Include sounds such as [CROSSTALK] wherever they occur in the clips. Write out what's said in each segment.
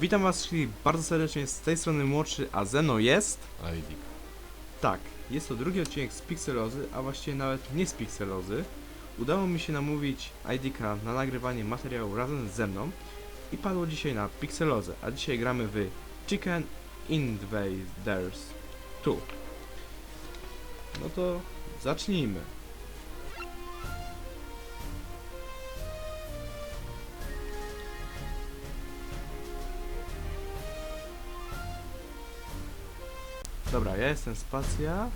Witam was wszystkich bardzo serdecznie z tej strony młodszy, a ze mną jest... Aidik. Tak, jest to drugi odcinek z Pixelozy, a właściwie nawet nie z Pixelozy. Udało mi się namówić IDK na nagrywanie materiału razem ze mną i padło dzisiaj na Pixelozę, a dzisiaj gramy w Chicken Invaders 2. No to zacznijmy. Dobra, ja jestem spacja,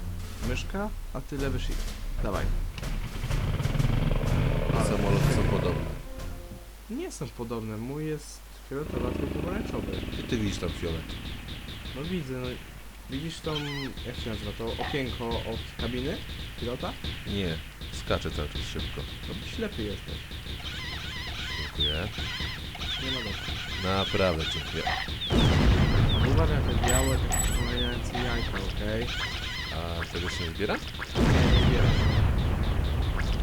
myszka, a ty lewy shift. Dawaj. Samoloty są podobne. Nie są podobne, mój jest twój pomarańczowy. Gdzie ty widzisz tam fiolet? No widzę, no widzisz tą, jak się nazywa to, okienko od kabiny pilota? Nie. Skaczę cały czas szybko. To ślepy jesteś. Dziękuję. Nie ma dobrze. Naprawdę dziękuję. Uważaj na te białe, takie przypominające jajka, okej? A tego się nie zbiera? Nie, zbieram.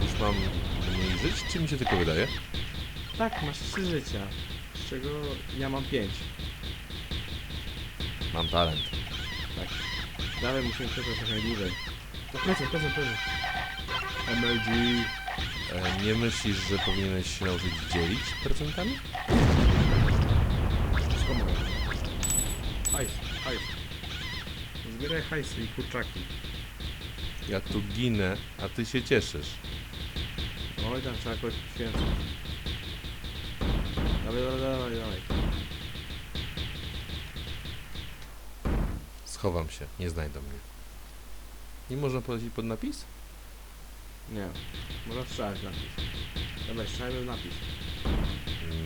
Już mam mniej żyć, czy mi się tylko wydaje? Tak, masz trzy życia, z czego ja mam pięć. Mam talent. Tak. Dalej musimy przetrwać jak najdłużej. No plecem, plecem, plecem. MLG. E, nie myślisz, że powinieneś się nauczyć dzielić procentami? Wszystko mogę. Hajs, hajs. Zbieraj hajsy i kurczaki. Ja tu ginę, a ty się cieszysz. Oj, tam trzeba jakoś poświęcać. Dawaj, dawaj, dawaj, dawaj. Schowam się, nie znajdą mnie. Nie można polecić pod napis? Nie. Można strzelać napis. Dawaj, strzelajmy w napis.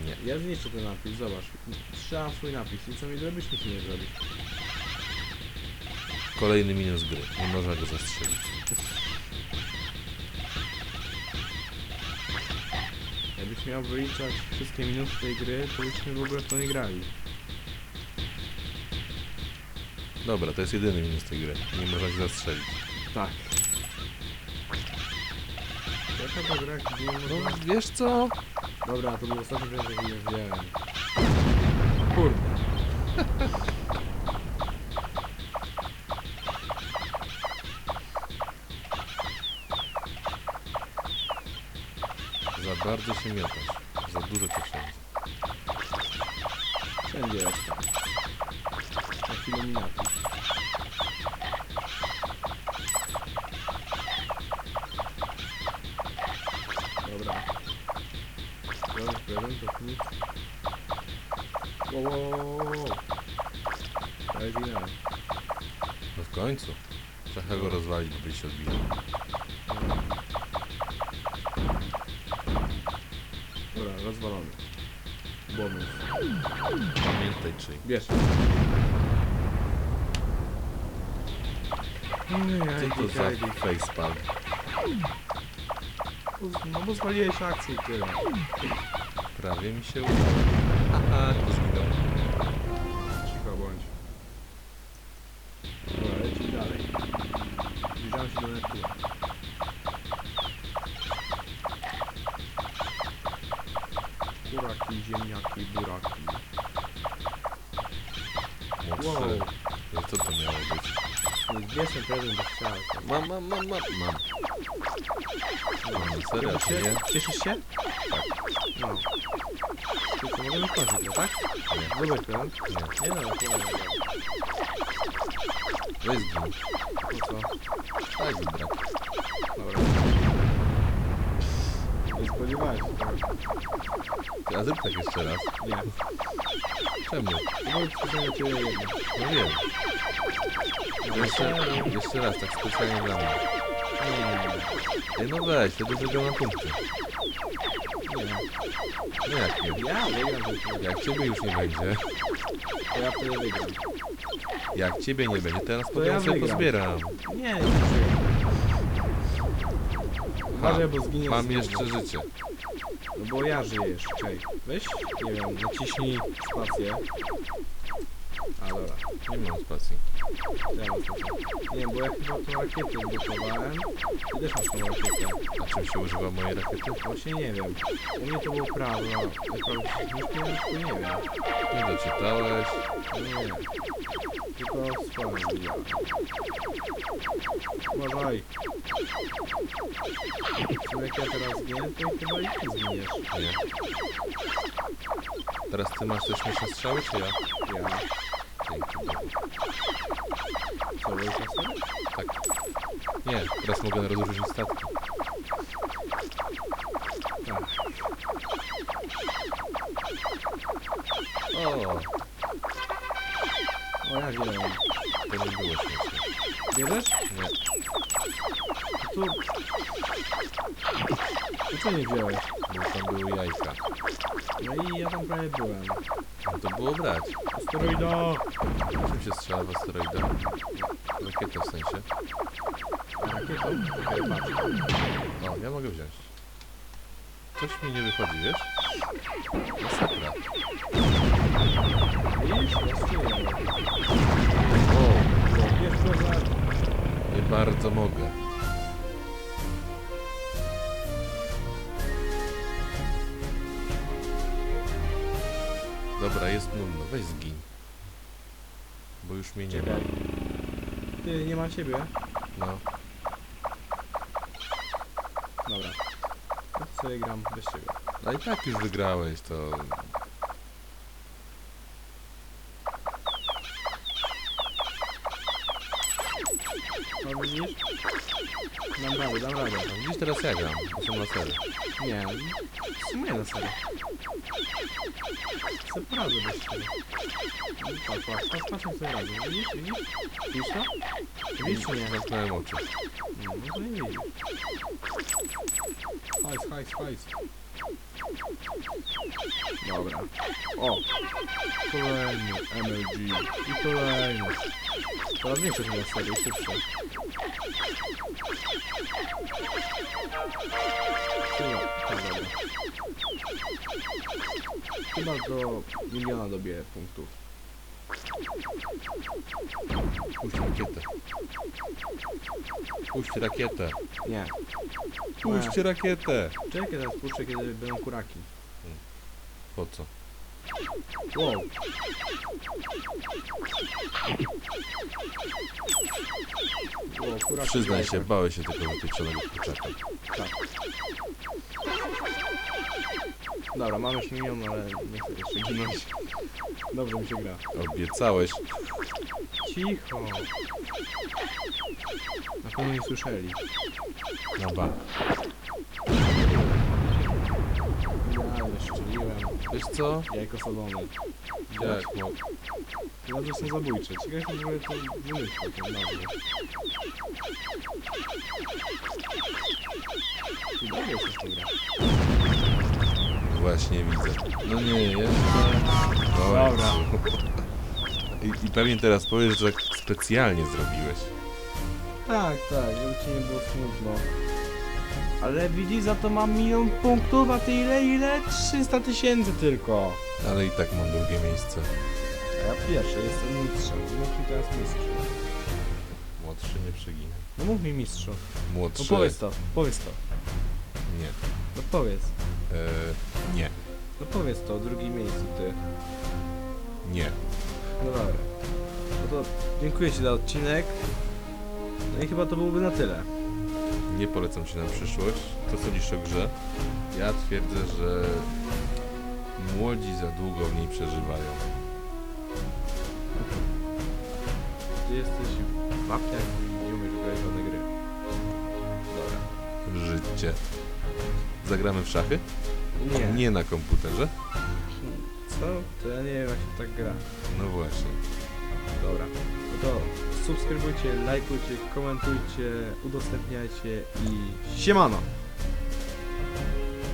Nie. Ja zniszczę ten napis, zobacz. Strzelam swój napis i co mi zrobisz, nic mi nie zrobisz. Kolejny minus gry. Nie można go zastrzelić. Jakbyś miał wyliczać wszystkie minusy tej gry, to byśmy w ogóle w to nie grali. Dobra, to jest jedyny minus tej gry. Nie można się zastrzelić. Tak. Jaka to gra, gdzie nie No można... wiesz co? Dobra, to był ostatni prezent, jaki nie wziąłem. Kurde. [LAUGHS] Za bardzo się miotasz. Za dużo cię wszędzie. Wszędzie jestem. Jak iluminaty. Dobra. Biorę prezentów, nic. Wow, wow, wow, wow, zginąłem. No w końcu. Trzeba go rozwalić, byś się odbili. Rozwalony. Bonus. Pamiętaj czyj. Bierz. Co to za facepalm? No bo zwaliłeś akcję i tyle. Prawie mi się udało. Haha, to zginął. Buraki, ziemniaki, buraki. Młodszy. Wow. To Co to miało być? Zbierz ten prezent, bo chciałeś. Mam, mam, mam, mam, mam. No, serio, czy nie? Cieszysz się? Tak. No. To co, możemy kończyć, no tak? Nie. Dobry prezent? Nie. Nie no, to nie. Weź zgin. To co? Daj mi brak. Dobra. Nie spodziewałeś się A zrób tak jeszcze raz. Nie. Czemu? No i przyjdę cię jedno. No wiem. Jeszcze, jeszcze raz, tak specjalnie dla mnie. Nie, nie, nie. Ej, no weź, wtedy wygrał na punkty. Nie. No jak nie? Ja wygram ten Jak ciebie już nie będzie, to ja wtedy wygram. jak ciebie nie będzie, teraz To potem ja sobie wygram. pozbieram. Nie, nie. Uważaj, bo zginiesz mam jeszcze życie. No bo ja żyję, czekaj. Weź, nie wiem, naciśnij spację. A dobra, Nie mam spacji. ja mam spację. Nie, bo ja chyba tą rakietę blokowałem. Ty też masz tą rakietę. A czym się używa mojej rakiety? Właśnie nie wiem. U mnie to było prawo, prawo się nie wiem. Nie doczytałeś. Nie. Tylko zbija. Uważaj. Jak ja teraz zginę, to chyba i ty zginiesz. Nie. Teraz ty masz też śmieszne strzały, czy ja? Ja. Na sobie? Tak. Nie, teraz mogę rozróżnić statki. Tak. O, O, ja wiem. to nie było śmieszne. Bierzesz? Nie. Tu... Tu co nie wziąłeś? Bo tam były jajka. No i ja tam prawie byłem. No to było brać. Asteroida! Czym się strzela w asteroida? Rakietę w sensie. Rakietą? Okej, patrz. O, ja mogę wziąć. Coś mi nie wychodzi, wiesz? Masakra. Widzisz? Nie bardzo mogę. Dobra, jest nudno. Weź zgin. Bo już mnie nie ma. Czekaj. Ty, nie ma ciebie? No, Dobra. To ty sobie gram bez ciebie. no i tak już wygrałeś, to... No widzisz? Dam radę, dam radę. No, widzisz, teraz ja gram. To są lasery. Nie, w sumie na serio. Co prawda bez ciebie. No, Patrz, patrz, patrz, patrz radzę. Widzisz, widzisz? Widzisz to? Widzisz czy nie? Zamknąłem oczy. No, no to nie widzisz. Hajs, hajs, hajs. Dobra. O! Kolejny MLG. I kolejny. Coraz więcej chyba serii, szybsze. Chyba, tak, dobra. Chyba do miliona dobiję punktów. Puść rakietę. Puść rakietę. Nie. Puść rakietę. Czekaj, teraz puszczę, kiedy będą kuraki. Po co? Wow. Wow, kuraki Przyznaj się, bałeś się tego wypieprzonego kurczaka. Tak. Dobra, mam już milion, ale nie chcę jeszcze ginąć. Dobrze mi się gra. Obiecałeś. Cicho. Na pewno nie słyszeli. No ba. Ja szczeliłem. Wiesz co? Jajko solone. Jak mo... Dobrze są zabójcze. Ciekawe, że to wymyślał ten nazwę. Właśnie widzę. No nie, jeszcze... Dobra. I, I pewnie teraz powiesz, że tak specjalnie zrobiłeś. Tak, tak, żeby ci nie było smutno. Ale widzisz, za to mam milion punktów, a ty ile, ile? 300 tysięcy tylko. Ale i tak mam drugie miejsce. A ja pierwszy, jestem mistrzem. Mi teraz mistrz. Młodszy nie przeginę. No mów mi mistrzu. No Młodszy... powiedz to, powiedz to. Nie. No powiedz. E, nie. No powiedz to, drugie miejscu ty. Nie. No dobra. No to dziękuję ci za odcinek. No i chyba to byłoby na tyle. Nie polecam ci na przyszłość. To sądzisz o grze? Ja twierdzę, że młodzi za długo w niej przeżywają. Ty jesteś wapniak i nie umiesz grać żadne gry. Dobra. Życie. Zagramy w szachy? Nie. Nie na komputerze? Co? To ja nie wiem jak się tak gra. No właśnie. Dobra. No to subskrybujcie, lajkujcie, komentujcie, udostępniajcie i siemano!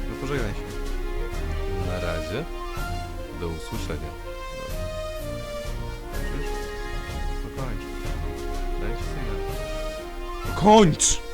No pożegnaj się. Na razie. Do usłyszenia. Słyszysz? No kończ. Daj ci sygnał. No kończ!